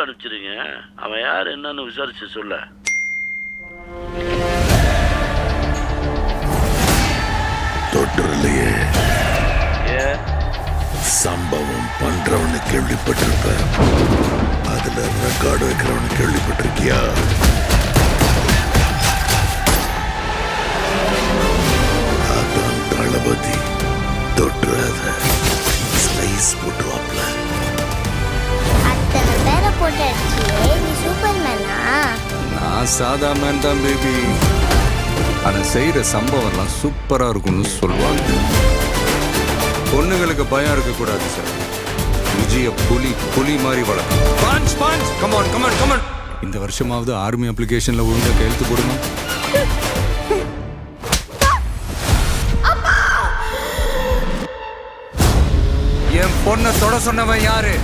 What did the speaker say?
அனுப்பிச்சிருங்க அவன் யார் என்னன்னு விசாரிச்சு சொல்ல. தொற்றுலையே ஏ? சம்பவம் பண்றவனு கேள்விப்பட்டிருப்ப அதுல ரெக்கார்டு வைக்கிறவனு கேள்விப்பட்டிருக்கியா? அதான் தளபதி தொட்டுறாத ஸ்லைஸ் போட்டுவாப்ல நான் சாதா மேன் தான் பேபி ஆனால் செய்கிற சம்பவம்லாம் சூப்பராக இருக்கும்னு சொல்லுவாங்க. பொண்ணுங்களுக்கு பயம் இருக்கக்கூடாது சார் விஜய புலி புலி மாதிரி வளர்க்கும். இந்த வருஷமாவது ஆர்மி அப்ளிகேஷன்ல ஒழுங்கா கையெழுத்து போடுமா? என் பொண்ணை தொட சொன்னவன் யாரு?